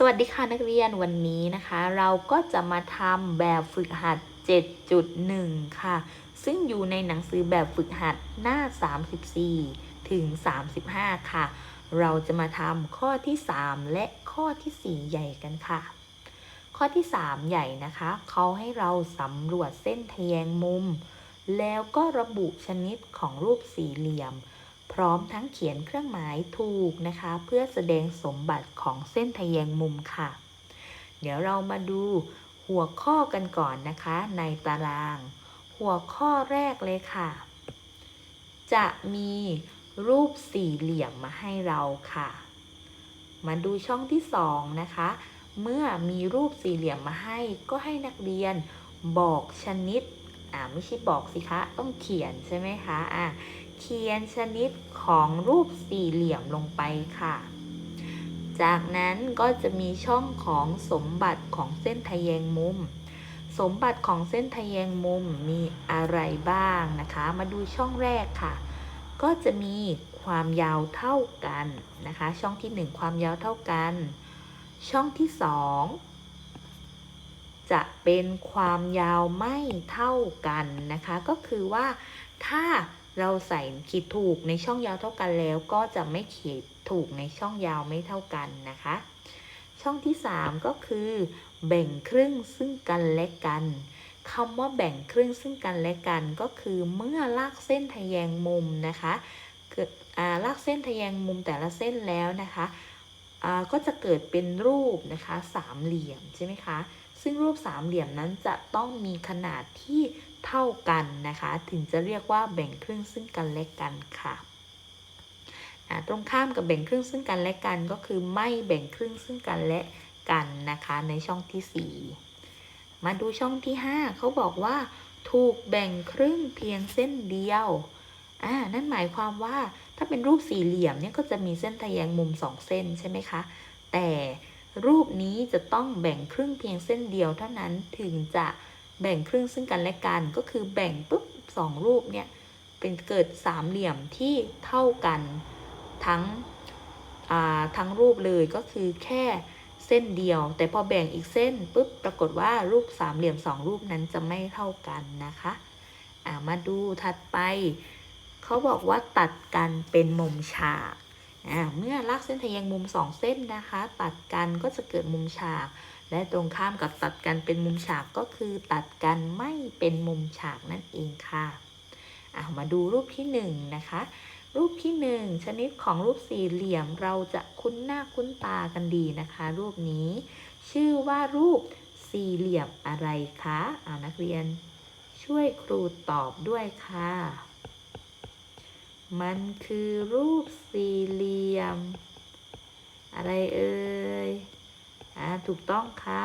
สวัสดีค่ะนักเรียนวันนี้นะคะ เราก็จะมาทำแบบฝึกหัด 7.1 ค่ะ ซึ่งอยู่ในหนังสือแบบฝึกหัดหน้า 34 ถึง 35 ค่ะ เราจะมาทำข้อที่ 3 และข้อที่ 4 ใหญ่กันค่ะ ข้อที่ 3 ใหญ่นะคะ เขาให้เราสำรวจเส้นทแยงมุม แล้วก็ระบุชนิดของรูปสี่เหลี่ยม พร้อมทั้งเขียนเครื่องหมายถูกนะคะ เพื่อแสดงสมบัติของเส้นทะแยงมุมค่ะ เดี๋ยวเรามาดูหัวข้อกันก่อนนะคะ ในตาราง หัวข้อแรกเลยค่ะ จะมีรูปสี่เหลี่ยมมาให้เราค่ะ มาดูช่องที่สองนะคะ เมื่อมีรูปสี่เหลี่ยมมาให้ ก็ให้นักเรียนบอกชนิด อ่าไม่ใช่บอกสิคะ ต้องเขียนใช่ไหมคะ อ่า เขียนชนิดของรูปสี่เหลี่ยมลงไปค่ะ จากนั้นก็จะมีช่องของสมบัติของเส้นทะแยงมุม สมบัติของเส้นทะแยงมุมมีอะไรบ้างนะคะ มาดูช่องแรกค่ะ ก็จะมีความยาวเท่ากันนะคะ ช่องที่ 1 ความยาวเท่ากัน ช่องที่ 2จะเป็นความยาวไม่เท่ากันนะคะ ก็คือว่าถ้า เราใส่ขีดถูกในช่องยาวเท่ากันแล้ว ก็จะไม่ขีดถูกในช่องยาวไม่เท่ากันนะคะ ช่องที่ 3 ก็คือ แบ่งครึ่งซึ่งกันและกันคำว่าแบ่งครึ่งซึ่งกันและกันก็คือเมื่อลากเส้นทะแยงมุมนะคะเกิดลากเส้นทะแยงมุมแต่ละเส้นแล้วนะคะก็จะเกิดเป็นรูปนะคะสามเหลี่ยมใช่ไหมคะ ซึ่งรูปสามเหลี่ยมนั้นจะต้องมีขนาดที่ เท่ากันนะคะ ถึงจะเรียกว่าแบ่งครึ่งซึ่งกันและกันค่ะตรงข้ามกับแบ่งครึ่งซึ่งกันและกันก็คือไม่แบ่งครึ่งซึ่งกันและกันนะคะในช่องที่ 4 มาดูช่องที่ 5เขาบอกว่า ถูกแบ่งครึ่งเพียงเส้นเดียวอ่านั่นหมายความว่าถ้าเป็นรูปสี่เหลี่ยมเนี่ยก็จะมีเส้นทะแยงมุม 2 เส้นใช่ไหมคะ แต่รูปนี้จะต้องแบ่งครึ่งเพียงเส้นเดียวเท่านั้นถึงจะ แบ่งครึ่งซึ่งกันและกันก็คือแบ่งปุ๊บสองรูปเนี่ยเป็นเกิดสามเหลี่ยมที่เท่ากันทั้งทั้งรูปเลยก็คือแค่เส้นเดียว แต่พอแบ่งอีกเส้นปุ๊บปรากฏว่ารูปสามเหลี่ยมสองรูปนั้นจะไม่เท่ากันนะคะมาดูถัดไปเขาบอกว่าตัดกันเป็นมุมฉากเมื่อลากเส้นทะแยงมุมสองเส้นนะคะ ตัดกันก็จะเกิดมุมฉาก และตรงข้ามกับตัดกันเป็นมุมฉากก็คือตัดกันไม่เป็นมุมฉากนั่นเองค่ะอามาดูรูปที่1นนะคะ รูปที่ 1 ชนิดของรูปสี่เหลี่ยมเราจะคุ้นหน้าคุ้นตากันดีนะคะ รูปนี้ ชื่อว่ารูปสี่เหลี่ยมอะไรคะอานักเรียน ช่วยครูตอบด้วยค่ะ มันคือรูปสี่เหลี่ยม อะไรเอ่ย อ่าถูกต้องค่ะ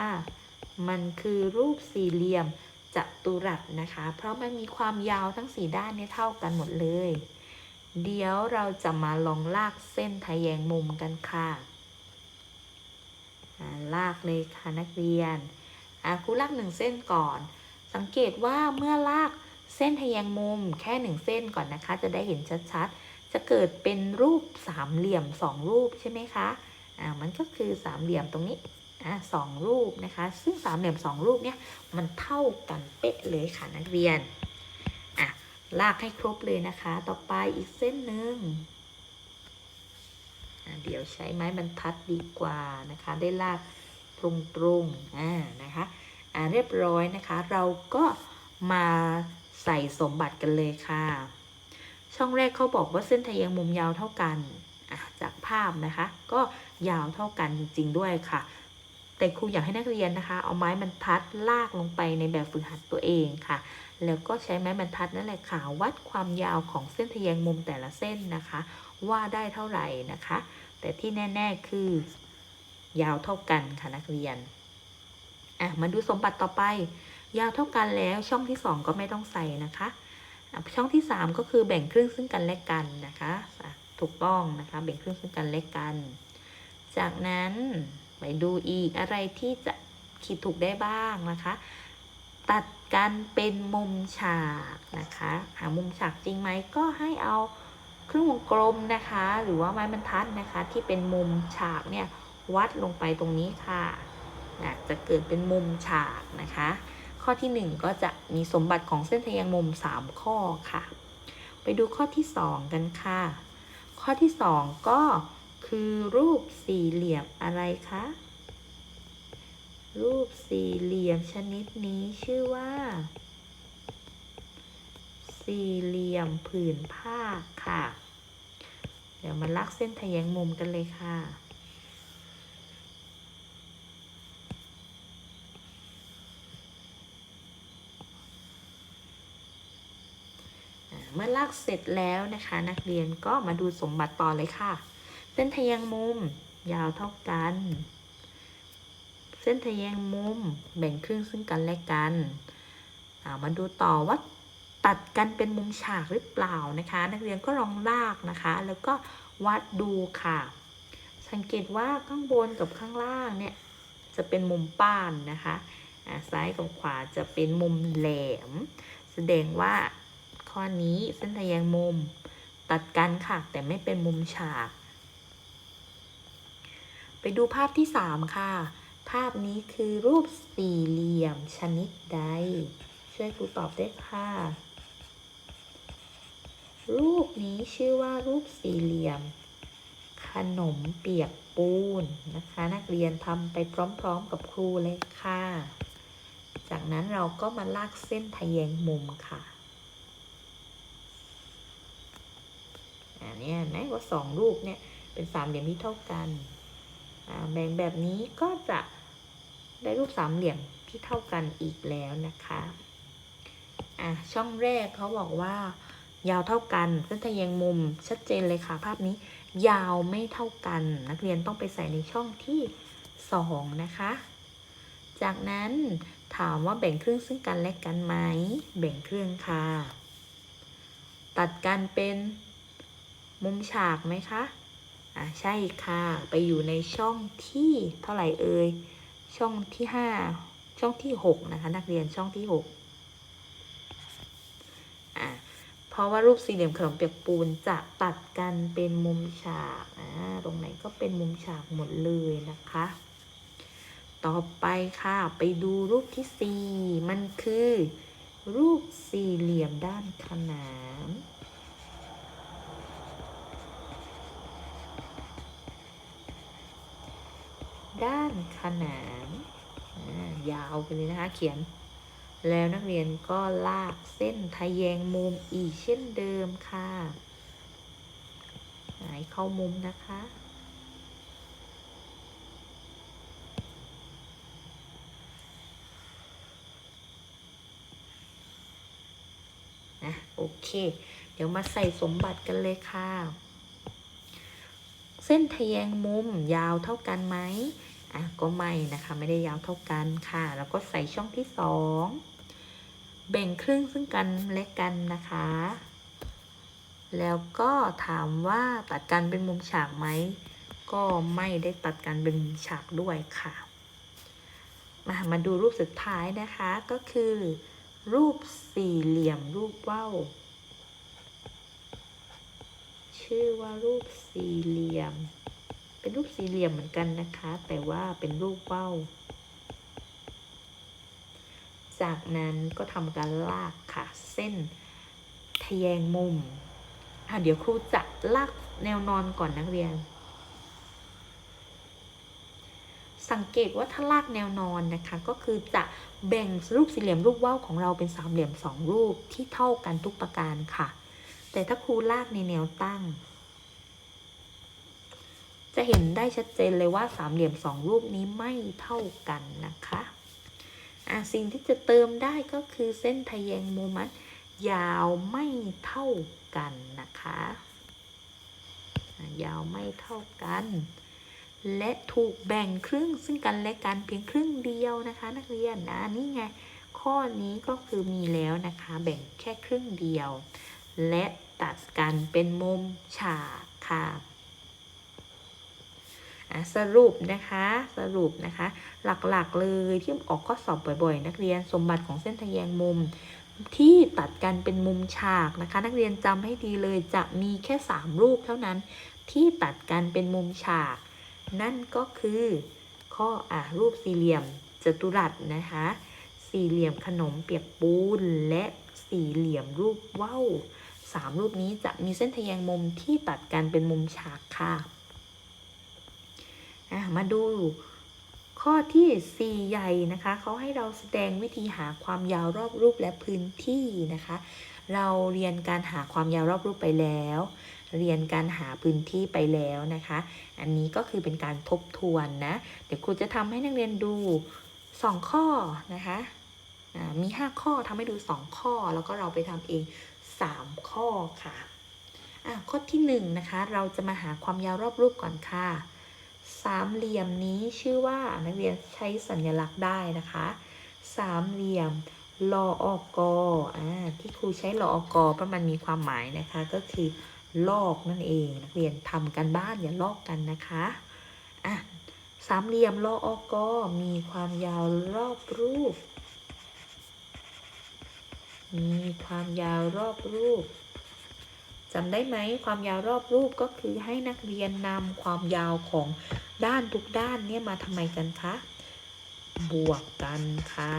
มันคือรูปสี่เหลี่ยมจัตุรัสนะคะ เพราะมันมีความยาวทั้งสี่ด้านเนี่ยเท่ากันหมดเลย เดี๋ยวเราจะมาลองลากเส้นทะแยงมุมกันค่ะลากเลยค่ะนักเรียนครูลากหนึ่งเส้นก่อน สังเกตว่าเมื่อลากเส้นทะแยงมุมแค่หนึ่งเส้นก่อนนะคะ จะได้เห็นชัดๆ จะเกิดเป็นรูปสามเหลี่ยมสองรูปใช่ไหมคะ อ่า มันก็คือสามเหลี่ยมตรงนี้ อะสองรูปนะคะ ซึ่งสามเหลี่ยมสองรูปเนี่ยมันเท่ากันเป๊ะเลยค่ะนักเรียนอะลากให้ครบเลยนะคะ ต่อไปอีกเส้นหนึ่งเดี๋ยวใช้ไม้บรรทัดดีกว่านะคะ ได้ลากตรงๆอ่านะคะอ่าเรียบร้อยนะคะ เราก็มาใส่สมบัติกันเลยค่ะ ช่องแรกเขาบอกว่าเส้นทะแยงมุมยาวเท่ากันจากภาพนะคะ ก็ยาวเท่ากันจริง ๆ ด้วยค่ะ แต่ครูอยากให้นักเรียนนะคะ เอาไม้บรรทัดลากลงไปในแบบฝึกหัดตัวเองค่ะ แล้วก็ใช้ไม้บรรทัดนั่นแหละค่ะวัดความยาวของเส้นทะแยงมุมแต่ละเส้นนะคะ ว่าได้เท่าไหร่นะคะ แต่ที่แน่ ๆ คือ ยาวเท่ากันค่ะนักเรียนอะมาดูสมบัติต่อไป ยาวเท่ากันแล้วช่องที่ 2 ก็ไม่ต้องใส่นะคะช่องที่ 3 ก็คือแบ่งครึ่งซึ่งกันและกันนะคะ ถูกต้องนะคะ แบ่งครึ่งซึ่งกันและกัน จากนั้น ไปดูอีกอะไรที่จะคิดถูกได้บ้างนะคะ ตัดกันเป็นมุมฉากนะคะ หามุมฉากจริงไหมก็ให้เอาเครื่องวงกลมนะคะ หรือว่าไม้บรรทัดนะคะ ที่เป็นมุมฉากเนี่ยวัดลงไปตรงนี้ค่ะนะจะเกิดเป็นมุมฉากนะคะ ข้อที่ 1 ก็จะมีสมบัติของเส้นทะแยงมุม 3 ข้อค่ะ ไปดูข้อที่ 2 กันค่ะ ข้อที่ 2 ก็ คือรูปสี่เหลี่ยมอะไรคะ รูปสี่เหลี่ยมชนิดนี้ชื่อว่า สี่เหลี่ยมผืนผ้าค่ะ เดี๋ยวมาลักเส้นทะแยงมุมกันเลยค่ะเมื่อลากเสร็จแล้วนะคะ นักเรียนก็มาดูสมบัติต่อเลยค่ะ เส้นทะแยงมุม ยาวเท่ากัน เส้นทะแยงมุมแบ่งครึ่งซึ่งกันและกันอ่ามาดูต่อว่าตัดกันเป็นมุมฉากหรือเปล่านะคะ นักเรียนก็ลองลากนะคะ แล้วก็วัดดูค่ะ สังเกตว่าข้างบนกับข้างล่างเนี่ยจะเป็นมุมป้านนะคะอ่าซ้ายกับขวาจะเป็นมุมแหลม แสดงว่าข้อนี้เส้นทะแยงมุม ตัดกันค่ะ แต่ไม่เป็นมุมฉาก ไปดูภาพที่ 3 ค่ะ ภาพนี้คือรูปสี่เหลี่ยมชนิดใด ช่วยครูตอบได้ค่ะ รูปนี้ชื่อว่ารูปสี่เหลี่ยม ขนมเปียกปูนนะคะ นักเรียนทำไปพร้อมๆกับครูเลยค่ะ จากนั้นเราก็มาลากเส้นทะแยงมุมค่ะอันนี้เห็นไหมว่าสองรูปเนี่ยเป็นสามเหลี่ยมที่เท่ากัน แบ่งแบบนี้ก็จะได้รูปสามเหลี่ยมที่เท่ากันอีกแล้วนะคะอะช่องแรกเขาบอกว่า ยาวเท่ากันเส้นทะแยงมุมชัดเจนเลยค่ะ ภาพนี้ ยาวไม่เท่ากัน นักเรียนต้องไปใส่ในช่องที่สองนะคะ จากนั้นถามว่าแบ่งครึ่งซึ่งกันและกันไหม แบ่งครึ่งค่ะ ตัดกันเป็นมุมฉากไหมคะ อ่าใช่ค่ะ ไปอยู่ในช่องที่เท่าไหร่เอ่ย ช่องที่ห้าช่องที่หกนะคะ นักเรียนช่องที่หกอ่าเพราะว่ารูปสี่เหลี่ยมขนมเปียกปูนจะตัดกันเป็นมุมฉากอ่าตรงไหนก็เป็นมุมฉากหมดเลยนะคะ ต่อไปค่ะ ไปดูรูปที่สี่มันคือ รูปสี่เหลี่ยมด้านขนาน ด้าน ขนานยาวไปเลยนะคะเขียน แล้วนักเรียนก็ลากเส้นทะแยงมุมอีกเช่นเดิมค่ะหายเข้ามุมนะคะนะโอเค เดี๋ยวมาใส่สมบัติกันเลยค่ะ เส้นทะแยงมุมยาวเท่ากันไหม อะก็ไม่นะคะ ไม่ได้ยาวเท่ากันค่ะ แล้วก็ใส่ช่องที่สองแบ่งครึ่งซึ่งกันและกันนะคะ แล้วก็ถามว่าตัดกันเป็นมุมฉากไหม ก็ไม่ได้ตัดกันเป็นมุมฉากด้วยค่ะ มามาดูรูปสุดท้ายนะคะ ก็คือ รูปสี่เหลี่ยมรูปว่าวชื่อว่ารูปสี่เหลี่ยม เป็นรูปสี่เหลี่ยมเหมือนกันนะคะ แต่ว่าเป็นรูปว่าวจากนั้นก็ทำการลากค่ะ เส้นทะแยงมุมอะเดี๋ยวครูจะลากแนวนอนก่อนนักเรียน สังเกตว่าถ้าลากแนวนอนนะคะ ก็คือจะแบ่งรูปสี่เหลี่ยมรูปว่าวของเราเป็นสามเหลี่ยมสองรูปที่เท่ากันทุกประการค่ะ แต่ถ้าครูลากในแนวตั้ง จะเห็นได้ชัดเจนเลยว่าสามเหลี่ยมสองรูปนี้ไม่เท่ากันนะคะอะสิ่งที่จะเติมได้ก็คือเส้นทะแยงมุมมันยาวไม่เท่ากันนะคะยาวไม่เท่ากัน และถูกแบ่งครึ่งซึ่งกันและกันเพียงครึ่งเดียวนะคะ นักเรียนนะนี่ไงข้อนี้ก็คือมีแล้วนะคะ แบ่งแค่ครึ่งเดียว และตัดกันเป็นมุมฉากค่ะ สรุปนะคะสรุปนะคะ หลักๆเลยที่ออกข้อสอบบ่อยๆ นักเรียนสมบัติของเส้นทะแยงมุมที่ตัดกันเป็นมุมฉากนะคะ นักเรียนจำให้ดีเลยจะมีแค่ 3 รูปเท่านั้น ที่ตัดกันเป็นมุมฉาก นั่นก็คือ ข้ออะรูปสี่เหลี่ยมจัตุรัสนะคะ สี่เหลี่ยมขนมเปียกปูนและสี่เหลี่ยมรูปว่าวสามรูปนี้จะมีเส้นทะแยงมุมที่ตัดกันเป็นมุมฉากค่ะ มาดูข้อที่ 4 ใหญ่นะคะ เขาให้เราแสดงวิธีหาความยาวรอบรูปและพื้นที่นะคะ เราเรียนการหาความยาวรอบรูปไปแล้ว เรียนการหาพื้นที่ไปแล้วนะคะ อันนี้ก็คือเป็นการทบทวนนะ เดี๋ยวครูจะทำให้นักเรียนดู 2 ข้อนะคะมี 5 ข้อทำให้ดู 2 ข้อ แล้วก็เราไปทำเอง 3 ข้อค่ะะข้อที่1นะคะ เราจะมาหาความยาวรอบรูปก่อนค่ะ สามเหลี่ยมนี้ชื่อว่านักเรียนใช้สัญลักษณ์ได้นะคะ สามเหลี่ยมลออกอ่าที่ครูใช้ลออกเพราะมันมีความหมายนะคะ ก็คือลอกนั่นเอง นักเรียนทำกันบ้านอย่าลอกกันนะคะอะสามเหลี่ยมลออกมีความยาวรอบรูป มีความยาวรอบรูป จำได้ไหมความยาวรอบรูปก็คือให้นักเรียนนำความยาวของด้านทุกด้านเนี่ยมาทำไมกันคะ บวกกันค่ะ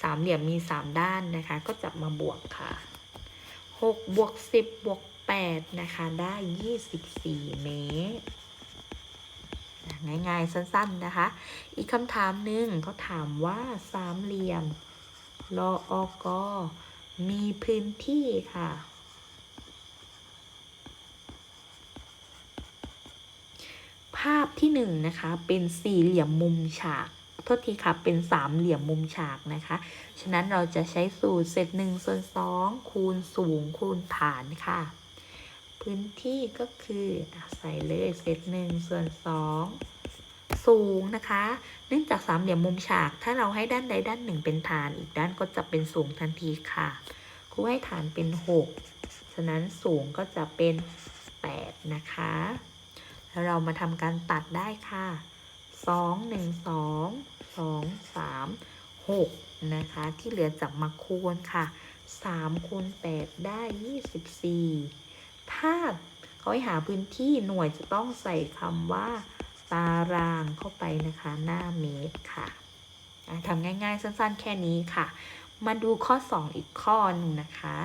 สามเหลี่ยมมีสามด้านนะคะ ก็จะมาบวกค่ะหกบวกสิบบวกแปดนะคะ ได้ยี่สิบสี่เมตรง่ายๆ สั้นๆนะคะ อีกคำถามหนึ่งเขาถามว่าสามเหลี่ยมรออก มีพื้นที่ค่ะ ภาพที่หนึ่งนะคะ เป็นสี่เหลี่ยมมุมฉากโทษทีค่ะ เป็นสามเหลี่ยมมุมฉากนะคะ ฉะนั้นเราจะใช้สูตรเศษหนึ่งส่วนสองคูณสูงคูณฐานค่ะ พื้นที่ก็คือใส่เลยเศษหนึ่งส่วนสอง สูงนะคะ เนื่องจากสามเหลี่ยมมุมฉาก ถ้าเราให้ด้านใดด้านหนึ่งเป็นฐาน อีกด้านก็จะเป็นสูงทันทีค่ะครูให้ฐานเป็น 6 ฉะนั้นสูงก็จะเป็น 8 นะคะ แล้วเรามาทำการตัดได้ค่ะ 2 1 2 2 3 6 นะคะ ที่เหลือจับมาคูณค่ะ 3 คูณ 8 ได้ 24 ถ้าเขาให้หาพื้นที่หน่วยจะต้องใส่คำว่า ตารางเข้าไปนะคะหน้าเมตรค่ะทำง่ายๆ สั้นๆ แค่นี้ค่ะ มาดูข้อ 2 อีกข้อนึงนะคะ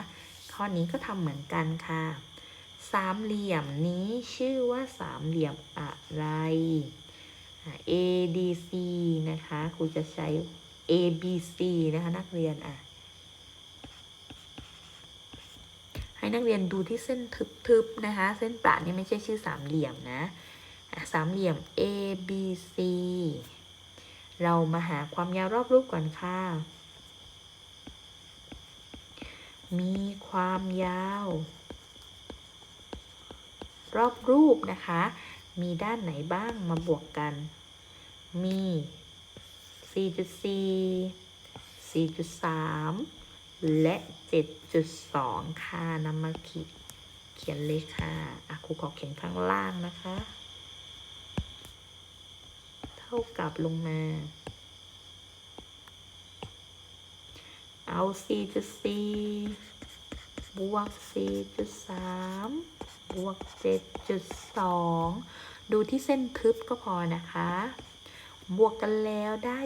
ข้อนี้ก็ทำเหมือนกันค่ะ สามเหลี่ยมนี้ชื่อว่าสามเหลี่ยมอะไร A D C นะคะครูจะใช้ A B C นะคะ นักเรียนอะให้นักเรียนดูที่เส้นทึบๆนะคะ เส้นประนี่ไม่ใช่ชื่อสามเหลี่ยมนะ สามเหลี่ยม A B C เรามาหาความยาวรอบรูปก่อนค่ะ มีความยาว รอบรูปนะคะ มีด้านไหนบ้างมาบวกกัน มี 4.4 4.3 และ 7.2 ค่ะนำมาขีดเขียนเลยค่ะอะครูขอเขียนข้างล่างนะคะ ท่ากับลงมา เอา4.4บวก4.3บวก7.2ดูที่เส้นทึบก็พอนะคะ บวกกันแล้วได้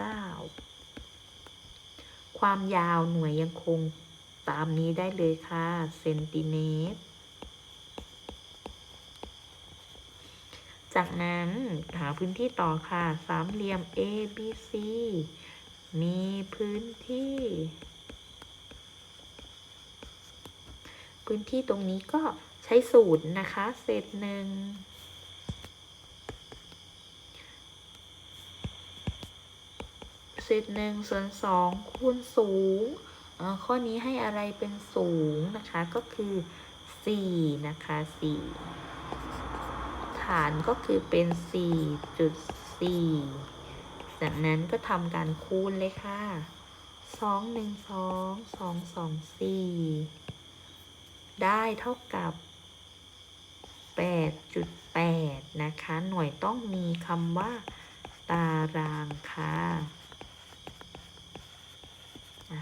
15.9 ความยาวหน่วยยังคงตามนี้ได้เลยค่ะ เซนติเมตร จากนั้นหาพื้นที่ต่อค่ะ สามเหลี่ยม A B C มีพื้นที่ พื้นที่ตรงนี้ก็ใช้สูตรนะคะ เศษหนึ่งเศษหนึ่งส่วนสองคูณสูง ข้อนี้ให้อะไรเป็นสูงนะคะ ก็คือ 4 นะคะ 4 ฐานก็คือเป็น 4.4 จากนั้นก็ทำการคูณเลยค่ะ 2 1 2 2 2 4 ได้เท่ากับ 8.8 นะคะ หน่วยต้องมีคำว่า ตารางค่ะ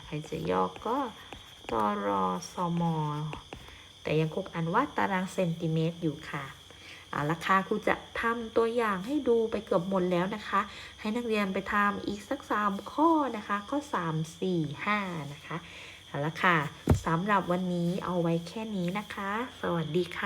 ใครจะยอกก็ตรอสมแต่ยังคงอ่านว่าตารางเซนติเมตรอยู่ค่ะ เอาละค่ะครูจะทำตัวอย่างให้ดูไปเกือบหมดแล้วนะคะ ให้นักเรียนไปทำอีกสัก 3 ข้อนะคะ ข้อ 3 4 5 นะคะเอาละค่ะสำหรับวันนี้เอาไว้แค่นี้นะคะ สวัสดีค่ะ